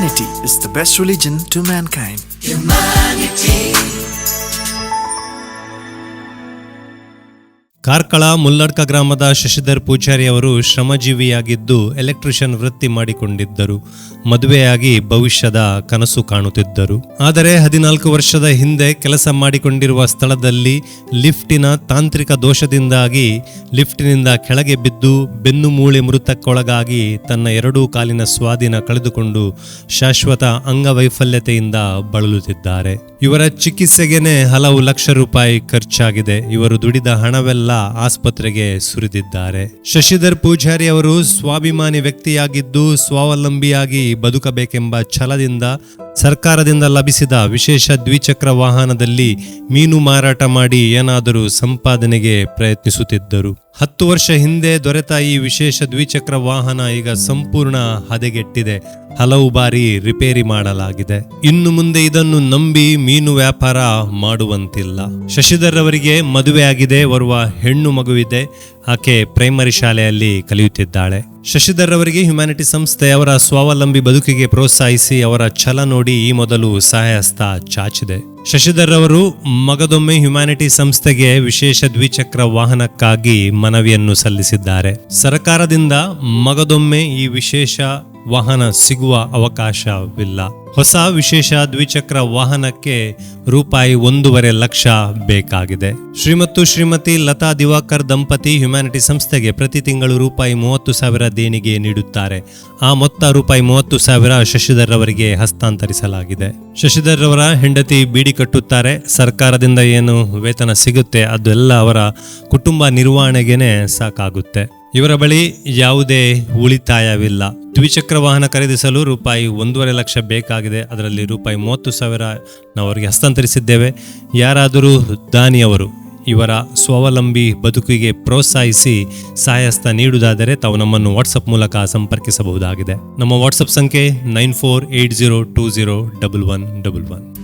Humanity is the best religion to mankind. Karkala Mulladka ಗ್ರಾಮದ ಶಶಿಧರ್ ಪೂಜಾರಿ ಅವರು ಶ್ರಮಜೀವಿಯಾಗಿದ್ದು electrician ವೃತ್ತಿ ಮಾಡಿಕೊಂಡಿದ್ದರು. ಮದುವೆಯಾಗಿ ಭವಿಷ್ಯದ ಕನಸು ಕಾಣುತ್ತಿದ್ದರು. ಆದರೆ ಹದಿನಾಲ್ಕು ವರ್ಷದ ಹಿಂದೆ ಕೆಲಸ ಮಾಡಿಕೊಂಡಿರುವ ಸ್ಥಳದಲ್ಲಿ ಲಿಫ್ಟಿನ ತಾಂತ್ರಿಕ ದೋಷದಿಂದಾಗಿ ಲಿಫ್ಟಿನಿಂದ ಕೆಳಗೆ ಬಿದ್ದು ಬೆನ್ನು ಮೂಳೆ ಮೃತಕ್ಕೊಳಗಾಗಿ ತನ್ನ ಎರಡೂ ಕಾಲಿನ ಸ್ವಾಧೀನ ಕಳೆದುಕೊಂಡು ಶಾಶ್ವತ ಅಂಗವೈಫಲ್ಯತೆಯಿಂದ ಬಳಲುತ್ತಿದ್ದಾರೆ. ಇವರ ಚಿಕಿತ್ಸೆಗೇನೆ ಹಲವು ಲಕ್ಷ ರೂಪಾಯಿ ಖರ್ಚಾಗಿದೆ. ಇವರು ದುಡಿದ ಹಣವೆಲ್ಲ ಆಸ್ಪತ್ರೆಗೆ ಸುರಿದಿದ್ದಾರೆ. ಶಶಿಧರ್ ಪೂಜಾರಿ ಅವರು ಸ್ವಾಭಿಮಾನಿ ವ್ಯಕ್ತಿಯಾಗಿದ್ದು ಸ್ವಾವಲಂಬಿಯಾಗಿ ಬದುಕಬೇಕೆಂಬ ಛಲದಿಂದ ಸರ್ಕಾರದಿಂದ ಲಭಿಸಿದ ವಿಶೇಷ ದ್ವಿಚಕ್ರ ವಾಹನದಲ್ಲಿ ಮೀನು ಮಾರಾಟ ಮಾಡಿ ಏನಾದರೂ ಸಂಪಾದನೆಗೆ ಪ್ರಯತ್ನಿಸುತ್ತಿದ್ದರು. ಹತ್ತು ವರ್ಷ ಹಿಂದೆ ದೊರೆತ ಈ ವಿಶೇಷ ದ್ವಿಚಕ್ರ ವಾಹನ ಈಗ ಸಂಪೂರ್ಣ ಹದಗೆಟ್ಟಿದೆ. ಹಲವು ಬಾರಿ ರಿಪೇರಿ ಮಾಡಲಾಗಿದೆ. ಇನ್ನು ಮುಂದೆ ಇದನ್ನು ನಂಬಿ ಮೀನು ವ್ಯಾಪಾರ ಮಾಡುವಂತಿಲ್ಲ. ಶಶಿಧರ್ ಅವರಿಗೆ ಮದುವೆಯಾಗಿದೆ ಬರುವ ಹೆಣ್ಣು ಮಗುವಿದೆ. ಆಕೆ ಪ್ರೈಮರಿ ಶಾಲೆಯಲ್ಲಿ ಕಲಿಯುತ್ತಿದ್ದಾಳೆ. ಶಶಿಧರ್ ಅವರಿಗೆ ಹ್ಯುಮ್ಯಾನಿಟಿ ಸಂಸ್ಥೆ ಅವರ ಸ್ವಾವಲಂಬಿ ಬದುಕಿಗೆ ಪ್ರೋತ್ಸಾಹಿಸಿ ಅವರ ಛಲ ನೋಡಿ ಈ ಮೊದಲು ಸಹಾಯಸ್ಥ ಚಾಚಿದೆ. ಶಶಿಧರ್ ಅವರು ಮಗದೊಮ್ಮೆ ಹ್ಯುಮ್ಯಾನಿಟಿ ಸಂಸ್ಥೆಗೆ ವಿಶೇಷ ದ್ವಿಚಕ್ರ ವಾಹನಕ್ಕಾಗಿ ಮನವಿಯನ್ನು ಸಲ್ಲಿಸಿದ್ದಾರೆ. ಸರ್ಕಾರದಿಂದ ಮಗದೊಮ್ಮೆ ಈ ವಿಶೇಷ ವಾಹನ ಸಿಗುವ ಅವಕಾಶವಿಲ್ಲ. ಹೊಸ ವಿಶೇಷ ದ್ವಿಚಕ್ರ ವಾಹನಕ್ಕೆ ರೂಪಾಯಿ ಒಂದೂವರೆ ಲಕ್ಷ ಬೇಕಾಗಿದೆ. ಶ್ರೀಮತ್ತು ಶ್ರೀಮತಿ ಲತಾ ದಿವಾಕರ್ ದಂಪತಿ ಹ್ಯುಮ್ಯಾನಿಟಿ ಸಂಸ್ಥೆಗೆ ಪ್ರತಿ ತಿಂಗಳು ರೂಪಾಯಿ ಮೂವತ್ತು ಸಾವಿರ ದೇಣಿಗೆ ನೀಡುತ್ತಾರೆ. ಆ ಮೊತ್ತ ರೂಪಾಯಿ ಮೂವತ್ತು ಸಾವಿರ ಶಶಿಧರ್ ಅವರಿಗೆ ಹಸ್ತಾಂತರಿಸಲಾಗಿದೆ. ಶಶಿಧರ್ ಅವರ ಹೆಂಡತಿ ಬೀಡಿ ಕಟ್ಟುತ್ತಾರೆ. ಸರ್ಕಾರದಿಂದ ಏನು ವೇತನ ಸಿಗುತ್ತೆ ಅದೆಲ್ಲ ಅವರ ಕುಟುಂಬ ನಿರ್ವಹಣೆಗೆನೆ ಸಾಕಾಗುತ್ತೆ. ಇವರ ಬಳಿ ಯಾವುದೇ ಉಳಿತಾಯವಿಲ್ಲ. ದ್ವಿಚಕ್ರ ವಾಹನ ಖರೀದಿಸಲು ರೂಪಾಯಿ ಒಂದೂವರೆ ಲಕ್ಷ ಬೇಕಾಗಿದೆ. ಅದರಲ್ಲಿ ರೂಪಾಯಿ ಮೂವತ್ತು ಸಾವಿರ ನಾವು ಅವರಿಗೆ ಹಸ್ತಾಂತರಿಸಿದ್ದೇವೆ. ಯಾರಾದರೂ ದಾನಿಯವರು ಇವರ ಸ್ವಾವಲಂಬಿ ಬದುಕಿಗೆ ಪ್ರೋತ್ಸಾಹಿಸಿ ಸಹಾಯಸ್ತ ನೀಡುವುದಾದರೆ ತಾವು ನಮ್ಮನ್ನು ವಾಟ್ಸಪ್ ಮೂಲಕ ಸಂಪರ್ಕಿಸಬಹುದಾಗಿದೆ. ನಮ್ಮ ವಾಟ್ಸಪ್ ಸಂಖ್ಯೆ nine four eight zero two zero double one double one.